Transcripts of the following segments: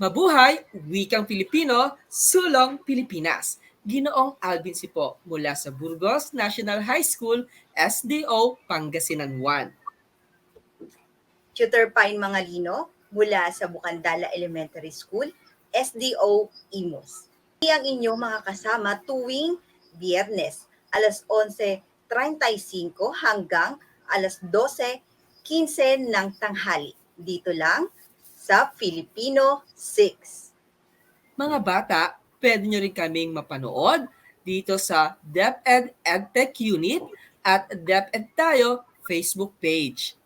Mabuhay, Wikang Pilipino, Sulong Pilipinas. Ginoong Alvin Sipo mula sa Burgos National High School, SDO, Pangasinan 1. Tutor Pine Mangalino mula sa Bukandala Elementary School, SDO Imus. Ang inyong mga kasama tuwing biyernes, alas 11.35 hanggang alas 12.15 ng tanghali. Dito lang sa Filipino 6. Mga bata, pwede nyo rin kaming mapanood dito sa DepEd EdTech Unit at DepEd Tayo Facebook page.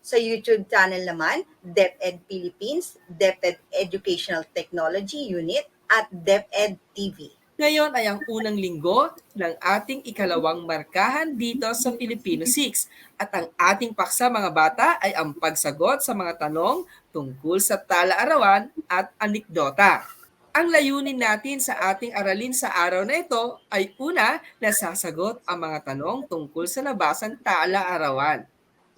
Sa YouTube channel naman, DepEd Philippines, DepEd Educational Technology Unit, at DepEd TV. Ngayon ay ang unang linggo ng ating ikalawang markahan dito sa Filipino 6 at ang ating paksa mga bata ay ang pagsagot sa mga tanong tungkol sa tala-arawan at anikdota. Ang layunin natin sa ating aralin sa araw na ito ay una, nasasagot ang mga tanong tungkol sa nabasang tala-arawan.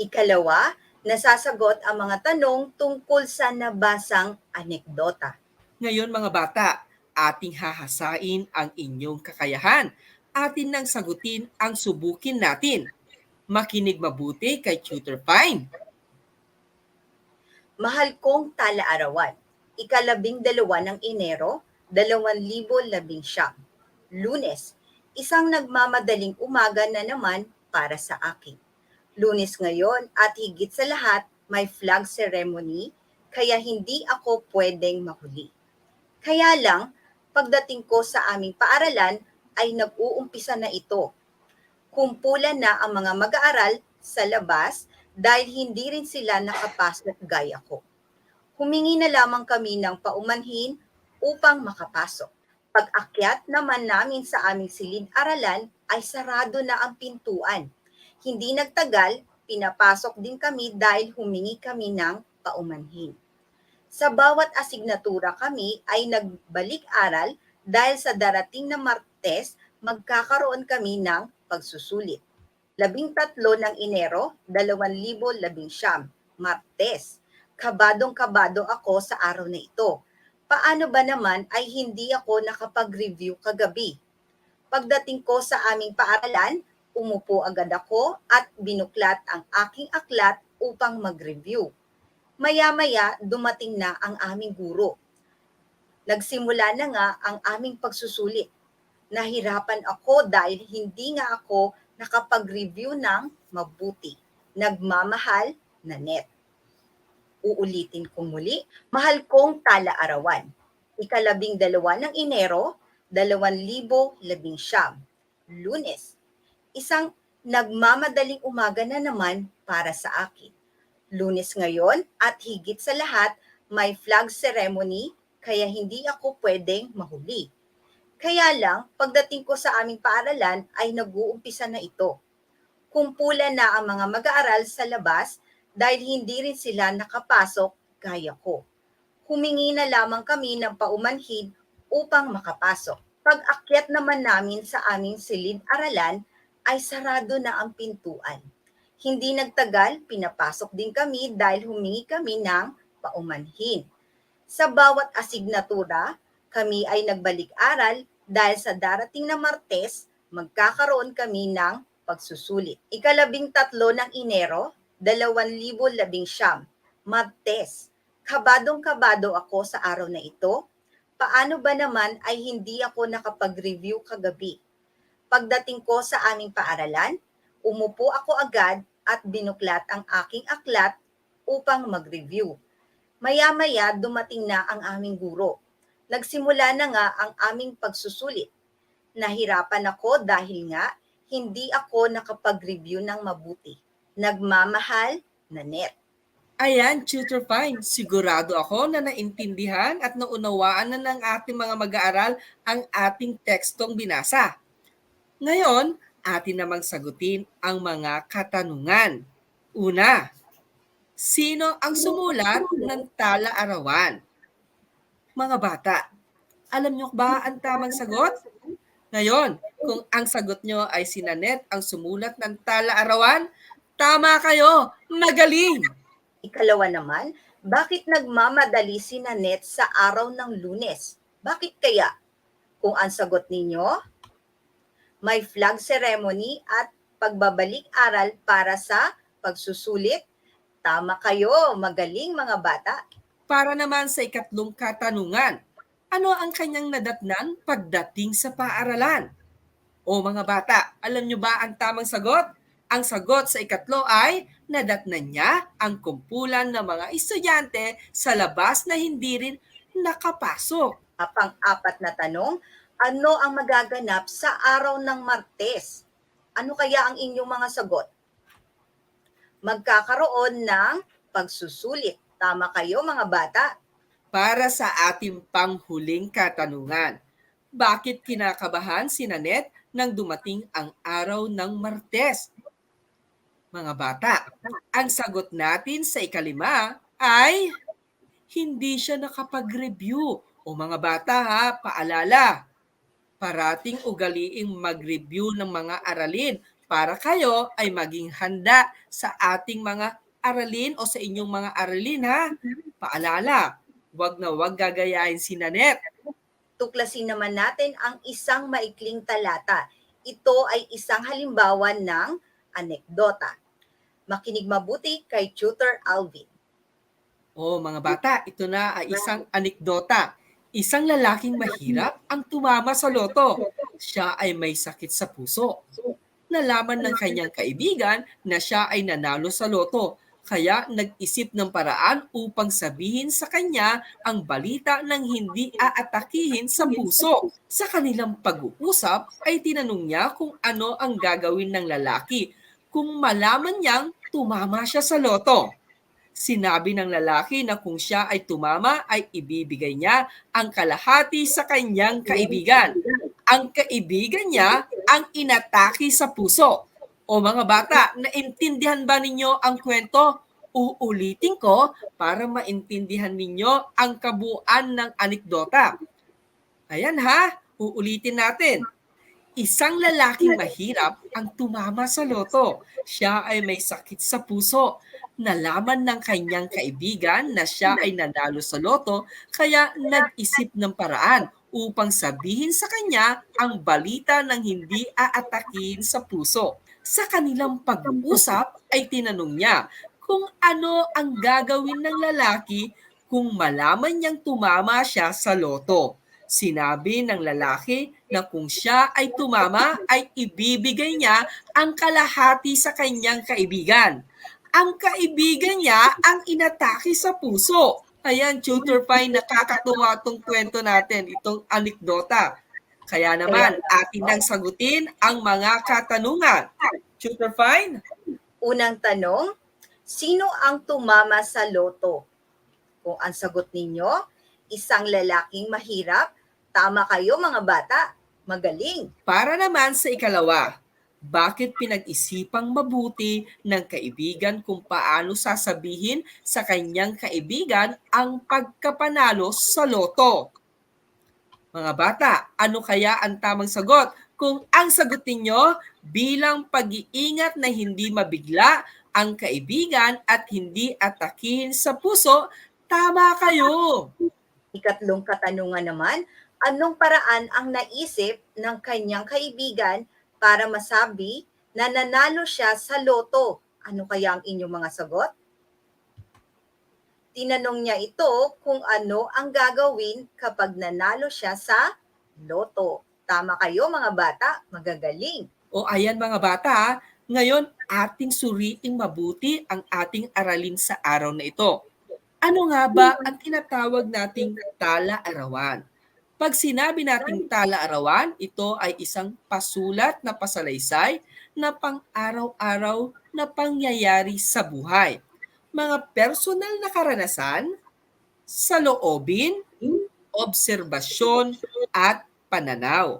Ikalawa, nasasagot ang mga tanong tungkol sa nabasang anekdota. Ngayon mga bata, ating hahasain ang inyong kakayahan. Atin nang sagutin ang subukin natin. Makinig mabuti kay Tutor Pine. Mahal kong tala-arawan, ikalabing dalawa ng Enero, 2019. Lunes, isang nagmamadaling umaga na naman para sa akin. Lunes ngayon at higit sa lahat, may flag ceremony, kaya hindi ako pwedeng mahuli. Kaya lang, pagdating ko sa aming paaralan ay nag-uumpisa na ito. Kumpulan na ang mga mag-aaral sa labas dahil hindi rin sila nakapasok gaya ko. Humingi na lamang kami ng paumanhin upang makapasok. Pag-akyat naman namin sa aming silid-aralan ay sarado na ang pintuan. Hindi nagtagal, pinapasok din kami dahil humingi kami ng paumanhin. Sa bawat asignatura kami ay nagbalik aral dahil sa darating na Martes, magkakaroon kami ng pagsusulit. Labing tatlo ng Enero, 2019, Martes. Kabadong-kabado ako sa araw na ito. Paano ba naman ay hindi ako nakapag-review kagabi? Pagdating ko sa aming paaralan, umupo agad ako at binuklat ang aking aklat upang mag-review. Maya-maya dumating na ang aming guro. Nagsimula na nga ang aming pagsusulit. Nahirapan ako dahil hindi nga ako nakapag-review ng mabuti. Nagmamahal na net. Uulitin ko muli, mahal kong tala-arawan. Ikalabing dalawa ng Enero, 2019. Lunes. Isang nagmamadaling umaga na naman para sa akin. Lunes ngayon at higit sa lahat, may flag ceremony kaya hindi ako pwedeng mahuli. Kaya lang, pagdating ko sa aming paaralan ay nag-uumpisa na ito. Kumpulan na ang mga mag-aaral sa labas dahil hindi rin sila nakapasok gaya ko. Humingi na lamang kami ng paumanhin upang makapasok. Pag-akyat naman namin sa aming silid-aralan ay sarado na ang pintuan. Hindi nagtagal, pinapasok din kami dahil humingi kami ng paumanhin. Sa bawat asignatura, kami ay nagbalik-aral dahil sa darating na Martes, magkakaroon kami ng pagsusulit. Ikalabing tatlo ng Enero, 2019, Martes. Kabadong-kabado ako sa araw na ito. Paano ba naman ay hindi ako nakapag-review kagabi? Pagdating ko sa aming paaralan, umupo ako agad at binuklat ang aking aklat upang mag-review. Maya-maya dumating na ang aming guro. Nagsimula na nga ang aming pagsusulit. Nahirapan ako dahil nga hindi ako nakapag-review ng mabuti. Nagmamahal na net. Ayan, Tutor Pine, sigurado ako na naintindihan at naunawaan na ng ating mga mag-aaral ang ating tekstong binasa. Ngayon, atin namang sagutin ang mga katanungan. Una, sino ang sumulat ng tala-arawan? Mga bata, alam niyo ba ang tamang sagot? Ngayon, kung ang sagot nyo ay si Nanette ang sumulat ng tala-arawan, tama kayo! Magaling! Ikalawa naman, Bakit nagmamadali si Nanette sa araw ng lunes? Bakit kaya? Kung ang sagot ninyo, may flag ceremony at pagbabalik aral para sa pagsusulit. Tama kayo, magaling mga bata. Para naman sa ikatlong katanungan, ano ang kanyang nadatnan pagdating sa paaralan? O mga bata, alam nyo ba ang tamang sagot? Ang sagot sa ikatlo ay nadatnan niya ang kumpulan ng mga estudyante sa labas na hindi rin nakapasok. Pang-apat na tanong, ano ang magaganap sa araw ng Martes? Ano kaya ang inyong mga sagot? Magkakaroon ng pagsusulit. Tama kayo mga bata. Para sa ating panghuling katanungan, bakit kinakabahan si Nanette nang dumating ang araw ng Martes? Mga bata, ang sagot natin sa ikalima ay hindi siya nakapag-review. O mga bata ha, paalala, parating ugaliing mag-review ng mga aralin para kayo ay maging handa sa ating mga aralin o sa inyong mga aralin ha. Paalala, wag na wag gagayahin si Nanette. Tuklasin naman natin ang isang maikling talata. Ito ay isang halimbawa ng anekdota. Makinig mabuti kay Tutor Alvin. O mga bata, ito na ay isang anekdota. Isang lalaking mahirap ang tumama sa loto. Siya ay may sakit sa puso. Nalaman ng kanyang kaibigan na siya ay nanalo sa loto. Kaya nag-isip ng paraan upang sabihin sa kanya ang balita ng hindi aatakihin sa puso. Sa kanilang pag-uusap ay tinanong niya kung ano ang gagawin ng lalaki kung malaman niyang tumama siya sa loto. Sinabi ng lalaki na kung siya ay tumama ay ibibigay niya ang kalahati sa kanyang kaibigan. Ang kaibigan niya ang inatake sa puso. O mga bata, naintindihan ba ninyo ang kwento? Uulitin ko para maintindihan ninyo ang kabuuan ng anekdota. Ayan ha, uulitin natin. Isang lalaking mahirap ang tumama sa loto. Siya ay may sakit sa puso. Nalaman ng kanyang kaibigan na siya ay nanalo sa loto kaya nag-isip ng paraan upang sabihin sa kanya ang balita ng hindi aatakihin sa puso. Sa kanilang pag-uusap ay tinanong niya kung ano ang gagawin ng lalaki kung malaman niyang tumama siya sa loto. Sinabi ng lalaki na kung siya ay tumama ay ibibigay niya ang kalahati sa kanyang kaibigan. Ang kaibigan niya ang inatake sa puso. Ayan, Tutor Fine, nakakatuwa itong kwento natin, itong anekdota. Kaya naman, atin nang sagutin ang mga katanungan. Tutor Fine? Unang tanong, sino ang tumama sa loto? Kung ang sagot ninyo, isang lalaking mahirap, tama kayo mga bata, magaling. Para naman sa ikalawa, bakit pinag-isipang mabuti ng kaibigan kung paano sasabihin sa kanyang kaibigan ang pagkapanalo sa loto? Mga bata, ano kaya ang tamang sagot? Kung ang sagot ninyo bilang pag-iingat na hindi mabigla ang kaibigan at hindi atakihin sa puso, tama kayo. Ikatlong katanungan naman, anong paraan ang naisip ng kanyang kaibigan para masabi na nanalo siya sa loto? Ano kaya ang inyong mga sagot? Tinanong niya ito kung ano ang gagawin kapag nanalo siya sa loto. Tama kayo mga bata, magagaling. O ayan mga bata, ngayon ating suriing mabuti ang ating aralin sa araw na ito. Ano nga ba ang tinatawag nating tala-arawan? Pag sinabi nating tala-arawan, ito ay isang pasulat na pasalaysay na pang-araw-araw na pangyayari sa buhay. Mga personal na karanasan, saloobin, obserbasyon, at pananaw.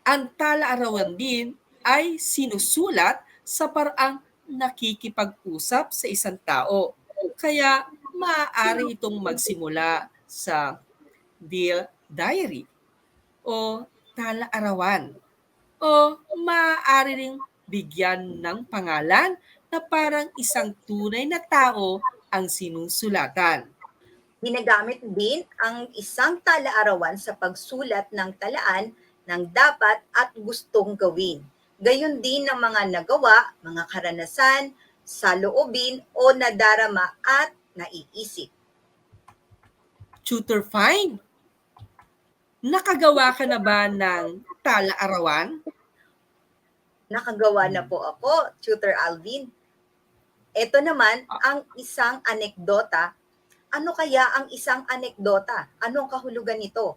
Ang tala-arawan din ay sinusulat sa paraang nakikipag-usap sa isang tao. Kaya maaari itong magsimula sa dear diary o tala-arawan o maaari ring bigyan ng pangalan na parang isang tunay na tao ang sinusulatan. Ginagamit din ang isang tala-arawan sa pagsulat ng talaan ng dapat at gustong gawin. Gayon din ng mga nagawa, mga karanasan, saloobin o nadarama at naiisip. Tutor fine. Nakagawa ka na ba ng tala-arawan? Nakagawa na po ako, Tutor Alvin. Ito naman ang isang anekdota. Ano kaya ang isang anekdota? Ano ang kahulugan nito?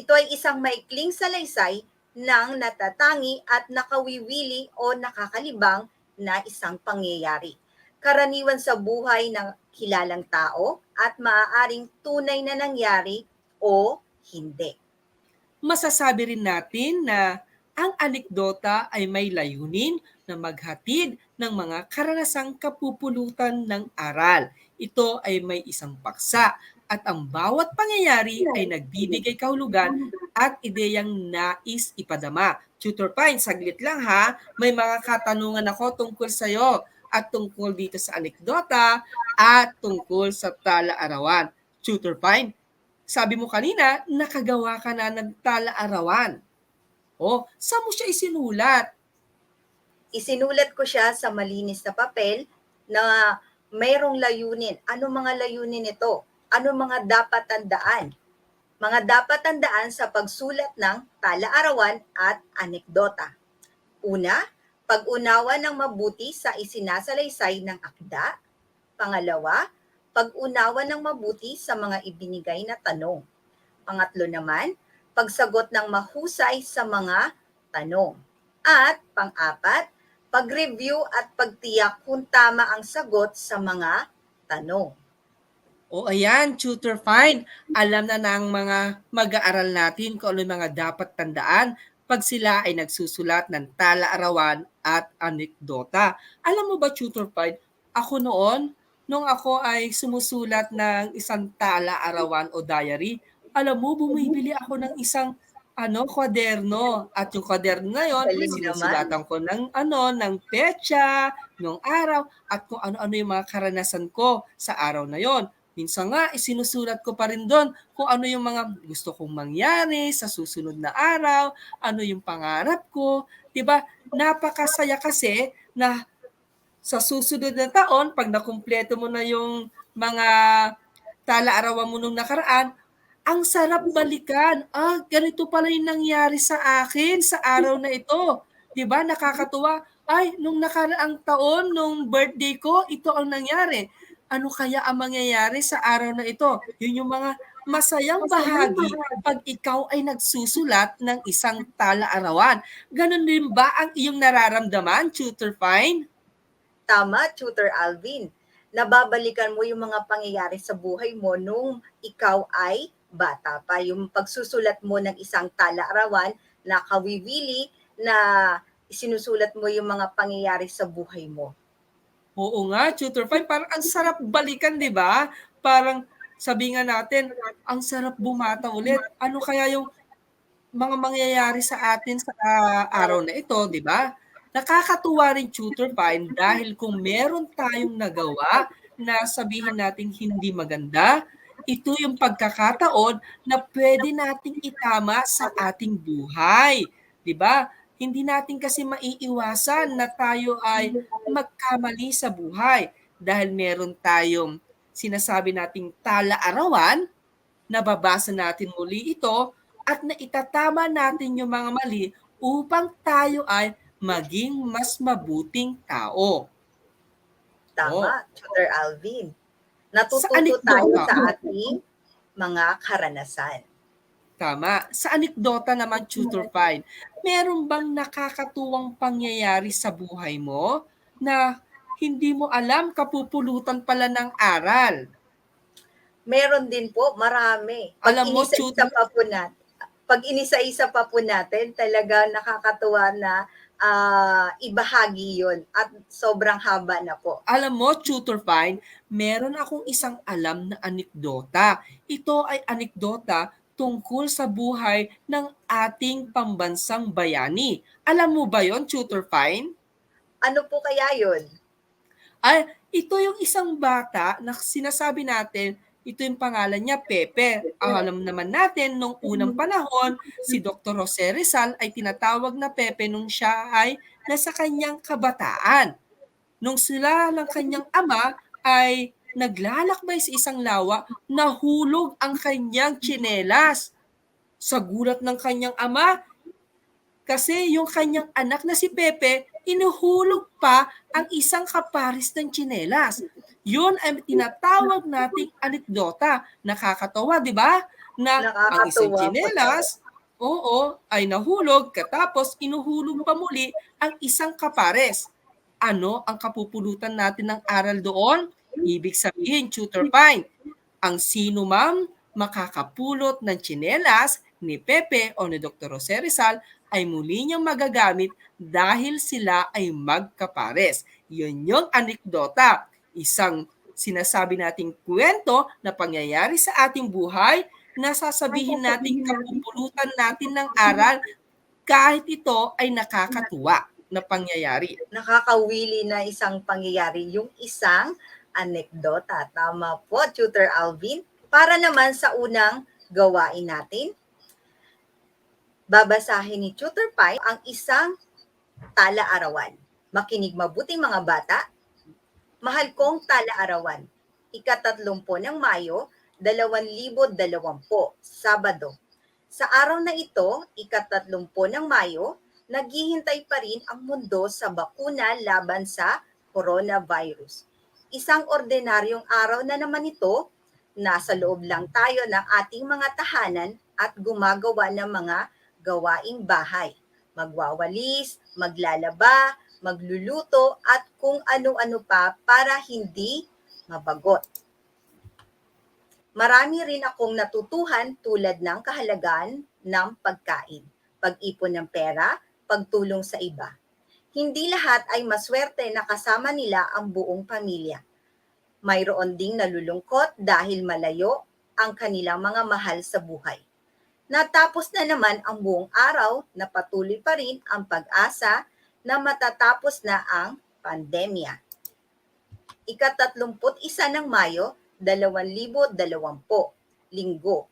Ito ay isang maikling salaysay ng natatangi at nakawiwili o nakakalibang na isang pangyayari. Karaniwan sa buhay ng kilalang tao at maaaring tunay na nangyari o hindi. Masasabi rin natin na ang anekdota ay may layunin na maghatid ng mga karanasang kapupulutan ng aral. Ito ay may isang paksa at ang bawat pangyayari ay nagbibigay kahulugan at ideyang nais ipadama. Tutor Pine, saglit lang ha. May mga katanungan ako tungkol sa'yo at tungkol dito sa anekdota at tungkol sa tala-arawan. Tutor Pine, sabi mo kanina, nakagawa ka na ng tala-arawan. O, saan mo siya isinulat? Isinulat ko siya sa malinis na papel na mayroong layunin. Ano mga layunin nito? Ano mga dapat tandaan? Mga dapat tandaan sa pagsulat ng tala-arawan at anekdota. Una, pag-unawa ng mabuti sa isinasalaysay ng akda. Pangalawa, pag-unawa ng mabuti sa mga ibinigay na tanong. Pangatlo naman, pagsagot ng mahusay sa mga tanong. At pang-apat, pag-review at pagtiyak kung tama ang sagot sa mga tanong. O ayan, tutor fine. Alam na ng mga mag-aaral natin kung ano yung mga dapat tandaan pag sila ay nagsusulat ng tala-arawan at anekdota. Alam mo ba, tutor fine, ako noon, nung ako ay sumusulat ng isang tala-arawan o diary, alam mo, bumibili ako ng isang ano, kwaderno. At yung kwaderno na yun, sinusulatan ko ng ano, ng petsa, ng araw, at kung ano-ano yung mga karanasan ko sa araw na yon. Minsan nga, isinusulat ko pa rin doon kung ano yung mga gusto kong mangyari sa susunod na araw, ano yung pangarap ko. 'Di ba? Napakasaya kasi na sa susunod na taon, pag nakumpleto mo na yung mga tala-arawan mo nung nakaraan, ang sarap balikan. Ah, ganito pala yung nangyari sa akin sa araw na ito. 'Di ba? Nakakatuwa. Ay, nung nakaraang taon, nung birthday ko, ito ang nangyari. Ano kaya ang mangyayari sa araw na ito? Yun yung mga masayang bahagi pag ikaw ay nagsusulat ng isang tala-arawan. Ganon din ba ang iyong nararamdaman, Tutor Fine? Tama, Tutor Alvin. Nababalikan mo yung mga pangyayari sa buhay mo nung ikaw ay bata pa. Yung pagsusulat mo ng isang tala-arawan na kawiwili na sinusulat mo yung mga pangyayari sa buhay mo. Oo nga, Tutor Fine. Parang ang sarap balikan, di ba? Parang sabi nga natin, ang sarap bumata ulit. Ano kaya yung mga mangyayari sa atin sa ah, araw na ito, di ba? Nakakatuwa rin, Tutor Fine, dahil kung meron tayong nagawa na sabihin natin hindi maganda, ito yung pagkakataon na pwede nating itama sa ating buhay. Di ba? Hindi natin kasi maiiwasan na tayo ay magkamali sa buhay dahil meron tayong sinasabi nating tala-arawan, nababasa natin muli ito at naitatama natin yung mga mali upang tayo ay maging mas mabuting tao. Tama, Tutor Alvin. Natututo tayo sa ating mga karanasan. Tama. Sa anekdota naman, Tutor Fine, meron bang nakakatuwang pangyayari sa buhay mo na hindi mo alam kapupulutan pala ng aral? Meron din po, marami. Pag Alam mo, Tutor- pa po natin, pag inisa-isa pa po natin, talaga nakakatuwa na ah, ibahagi yon at sobrang haba na po. Alam mo, Tutor Fine, meron akong isang alam na anekdota. Ito ay anekdota tungkol sa buhay ng ating pambansang bayani. Alam mo ba yon, Tutor Fine? Ano po kaya yon? Ay, Ito yung isang bata na sinasabi natin, ito yung pangalan niya Pepe. Alam naman natin, nung unang panahon, si Dr. Jose Rizal ay tinatawag na Pepe nung siya ay nasa kanyang kabataan. Nung sila ng kanyang ama ay naglalakbay sa isang lawa, nahulog ang kanyang tsinelas. Sa gulat ng kanyang ama, kasi yung kanyang anak na si Pepe, inuhulog pa ang isang kaparis ng tsinelas. Yun ay tinatawag nating anekdota. Nakakatawa, di ba? Na ang isang tsinelas, oo, ay nahulog, katapos inuhulog pa muli ang isang kapares. Ano ang kapupulutan natin ng aral doon? Ibig sabihin, tutor fine, ang sino ma'am makakapulot ng tsinelas ni Pepe o ni Dr. Jose Rizal ay muli niyang magagamit dahil sila ay magkapares. Yun yung anekdota. Isang sinasabi nating kwento na pangyayari sa ating buhay na sasabihin natin kapupulutan natin ng aral kahit ito ay nakakatuwa na pangyayari. Nakakawili na isang pangyayari yung isang anekdota. Tama po, Tutor Alvin. Para naman sa unang gawain natin, babasahin ni Tutor Pai ang isang tala-arawan. Makinig mabuting mga bata. Mahal kong tala-arawan. Ikatatlumpo ng Mayo, 2020, Sabado. Sa araw na ito, ikatatlumpo ng Mayo, naghihintay pa rin ang mundo sa bakuna laban sa coronavirus. Isang ordinaryong araw na naman ito, nasa loob lang tayo ng ating mga tahanan at gumagawa ng mga gawaing bahay. Magwawalis, maglalaba, magluluto at kung ano-ano pa para hindi mabagot. Marami rin akong natutuhan tulad ng kahalagan ng pagkain, pag-ipon ng pera, pagtulong sa iba. Hindi lahat ay maswerte na kasama nila ang buong pamilya. Mayroon ding nalulungkot dahil malayo ang kanilang mga mahal sa buhay. Natapos na naman ang buong araw na patuloy pa rin ang pag-asa na matatapos na ang pandemya. Ikatatlumput isa ng Mayo, 2020, Linggo.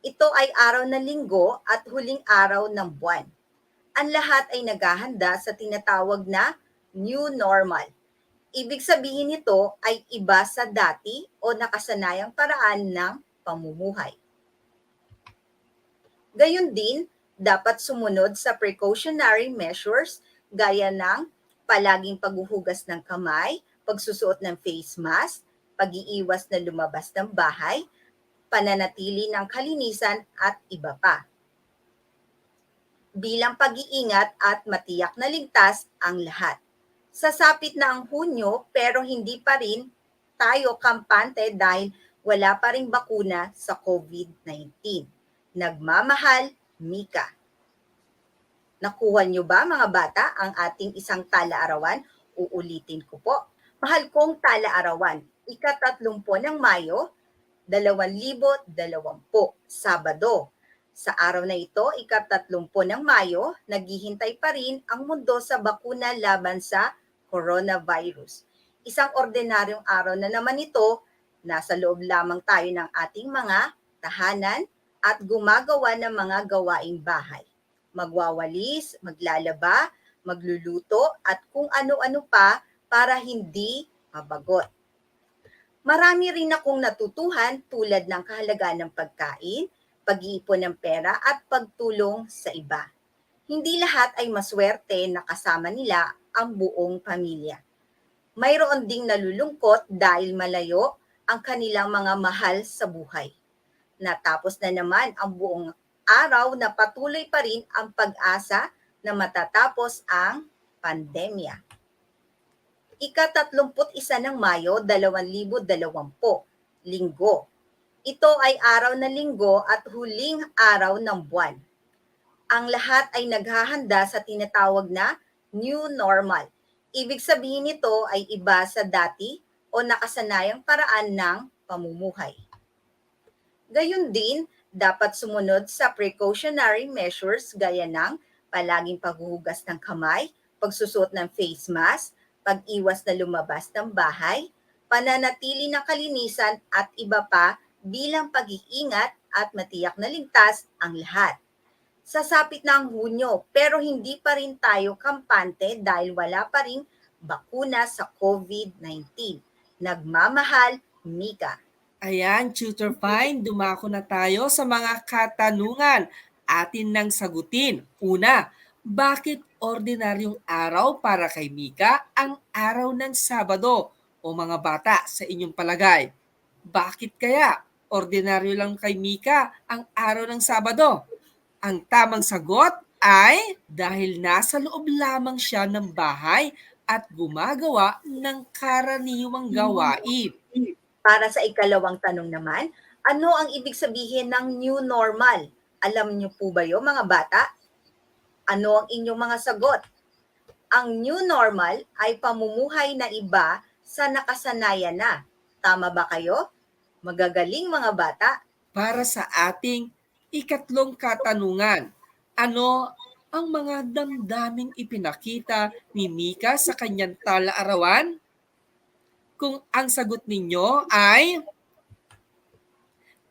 Ito ay araw ng linggo at huling araw ng buwan. Ang lahat ay naghahanda sa tinatawag na new normal. Ibig sabihin nito ay iba sa dati o nakasanayang paraan ng pamumuhay. Gayun din, dapat sumunod sa precautionary measures gaya ng palaging paghuhugas ng kamay, pagsusuot ng face mask, pag-iiwas na lumabas ng bahay, pananatili ng kalinisan at iba pa. Bilang pag-iingat at matiyak na ligtas ang lahat. Sasapit na ang Hunyo pero hindi pa rin tayo kampante dahil wala pa rin bakuna sa COVID-19. Nagmamahal, Mika. Nakuha niyo ba mga bata ang ating isang tala-arawan? Uulitin ko po. Mahal kong tala-arawan, ikatatlumpo ng Mayo, 2020, Sabado. Sa araw na ito, ikatatlumpo ng Mayo, naghihintay pa rin ang mundo sa bakuna laban sa coronavirus. Isang ordinaryong araw na naman ito, nasa loob lamang tayo ng ating mga tahanan at gumagawa ng mga gawaing bahay. Magwawalis, maglalaba, magluluto at kung ano-ano pa para hindi mabagot. Marami rin akong natutuhan tulad ng kahalagaan ng pagkain, pag-iipon ng pera at pagtulong sa iba. Hindi lahat ay maswerte na kasama nila ang buong pamilya. Mayroon ding nalulungkot dahil malayo ang kanilang mga mahal sa buhay. Natapos na naman ang buong araw na patuloy pa rin ang pag-asa na matatapos ang pandemya ikatatlumput isa ng Mayo, 2020, Linggo. Ito ay araw ng linggo at huling araw ng buwan. Ang lahat ay naghahanda sa tinatawag na new normal. Ibig sabihin nito ay iba sa dati o nakasanayang paraan ng pamumuhay. Gayun din, dapat sumunod sa precautionary measures gaya ng palaging paghuhugas ng kamay, pagsusuot ng face mask, pag-iwas na lumabas ng bahay, pananatili ng kalinisan at iba pa bilang pag-iingat at matiyak na ligtas ang lahat. Sasapit na ang Hunyo pero hindi pa rin tayo kampante dahil wala pa ring bakuna sa COVID-19. Nagmamahal, Mika. Ayan, Tutor Fine, dumako na tayo sa mga katanungan. Atin nang sagutin. Una, bakit ordinaryong araw para kay Mika ang araw ng Sabado o mga bata sa inyong palagay? Bakit kaya ordinaryo lang kay Mika ang araw ng Sabado? Ang tamang sagot ay dahil nasa loob lamang siya ng bahay at gumagawa ng karaniwang gawain. Para sa ikalawang tanong naman, ano ang ibig sabihin ng new normal? Alam niyo po ba yun mga bata? Ano ang inyong mga sagot? Ang new normal ay pamumuhay na iba sa nakasanayan na. Tama ba kayo? Magagaling mga bata. para sa ating ikatlong katanungan. Ano ang mga damdaming ipinakita ni Mika sa kanyang tala-arawan? Kung ang sagot ninyo ay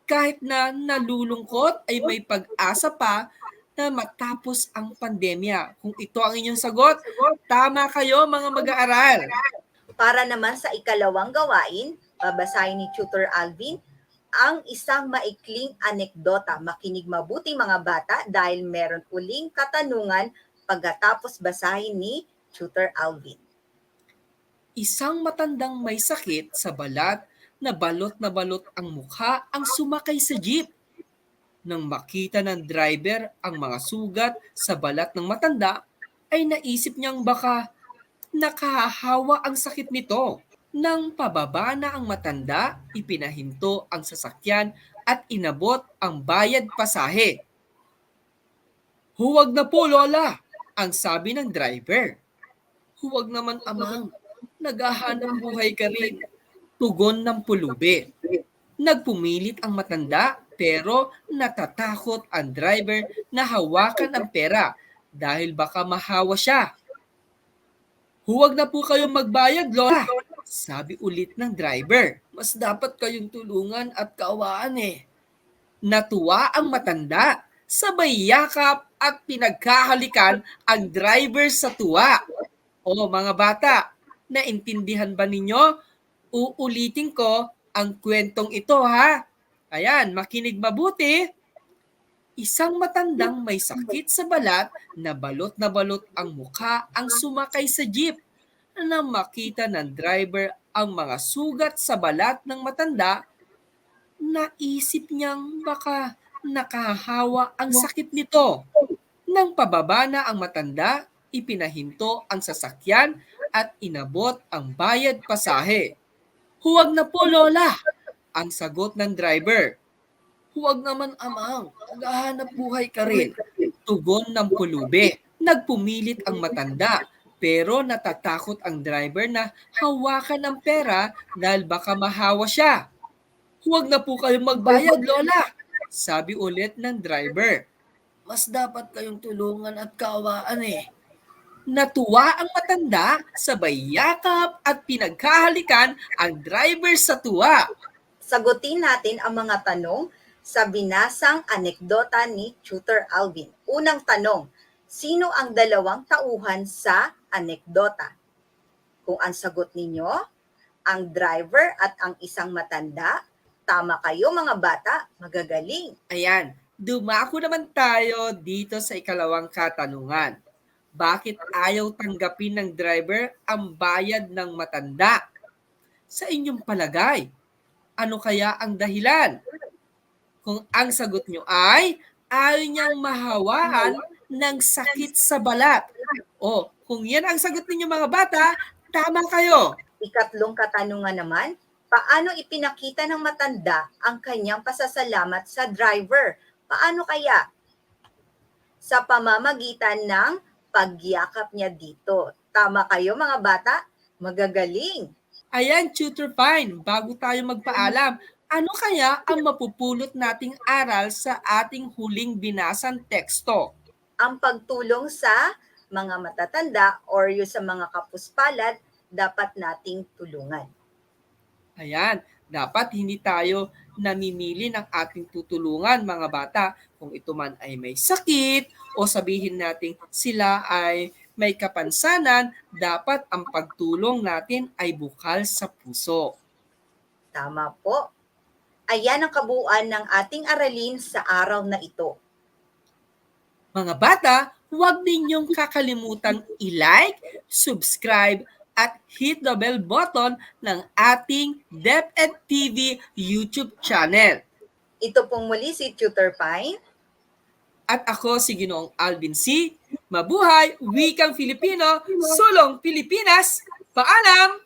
kahit na nalulungkot ay may pag-asa pa na matapos ang pandemya. Kung ito ang inyong sagot, tama kayo mga mag-aaral. Para naman sa ikalawang gawain, babasahin ni Tutor Alvin ang isang maikling anekdota. Makinig mabuti mga bata dahil meron uling katanungan pagkatapos basahin ni Tutor Alvin. Isang matandang may sakit sa balat na balot na balot ang mukha ang sumakay sa jeep. Nang makita ng driver ang mga sugat sa balat ng matanda, ay naisip niyang baka nakahawa ang sakit nito. Nang pababa na ang matanda, ipinahinto ang sasakyan at inabot ang bayad pasahe. Huwag na po, Lola, ang sabi ng driver. Huwag naman, amang. Naghahanap buhay ka rin. Tugon ng pulubi. Nagpumilit ang matanda pero natatakot ang driver na hawakan ang pera dahil baka mahawa siya. Huwag na po kayong magbayad, Lola. Sabi ulit ng driver. Mas dapat kayong tulungan at kaawaan eh. Natuwa ang matanda. Sabay yakap at pinagkahalikan ang driver sa tuwa. O mga bata, naintindihan ba ninyo? Uulitin ko ang kwentong ito ha. Ayan, makinig mabuti. Isang matandang may sakit sa balat na balot na balot ang mukha ang sumakay sa jeep. Nang makita ng driver ang mga sugat sa balat ng matanda, naisip niyang baka nakahawa ang sakit nito. Nang pababa na ang matanda, ipinahinto ang sasakyan at inabot ang bayad pasahe. Huwag na po, Lola, ang sagot ng driver. Huwag naman, amang. Naghahanap buhay ka rin. Tugon ng pulubi. Nagpumilit ang matanda, pero natatakot ang driver na hawakan ang pera dahil baka mahawa siya. Huwag na po kayong magbayad, Lola, sabi ulit ng driver. Mas dapat kayong tulungan at kaawaan eh. Natuwa ang matanda, sabay yakap at pinagkahalikan ang driver sa tuwa. Sagutin natin ang mga tanong sa binasang anekdota ni Tutor Alvin. Unang tanong, sino ang dalawang tauhan sa anekdota? Kung ang sagot ninyo, ang driver at ang isang matanda, tama kayo mga bata, magagaling. Ayan, dumako naman tayo dito sa ikalawang katanungan. Bakit ayaw tanggapin ng driver ang bayad ng matanda? Sa inyong palagay, ano kaya ang dahilan? Kung ang sagot nyo ay ayaw niyang mahawaan ng sakit sa balat. O, kung yan ang sagot ninyo mga bata, tama kayo. Ikatlong katanungan naman, paano ipinakita ng matanda ang kanyang pasasalamat sa driver? Paano kaya? Sa pamamagitan ng pagyakap niya dito. Tama kayo mga bata? Magagaling. Ayan, Tutor Fine, bago tayo magpaalam, ano kaya ang mapupulot nating aral sa ating huling binasang teksto? Ang pagtulong sa mga matatanda or yung sa mga kapuspalad dapat nating tulungan. Ayan, dapat hindi tayo namimili ng ating tutulungan mga bata kung ito man ay may sakit o sabihin nating sila ay may kapansanan, dapat ang pagtulong natin ay bukal sa puso. Tama po. Ayan ang kabuuan ng ating aralin sa araw na ito. Mga bata, huwag ninyong kakalimutan i-like, subscribe, at hit the bell button ng ating DepEd TV YouTube channel. Ito pong muli si Tutor Pine. At ako si Ginoong Alvin C. Mabuhay, wikang Filipino, sulong Pilipinas, paalam!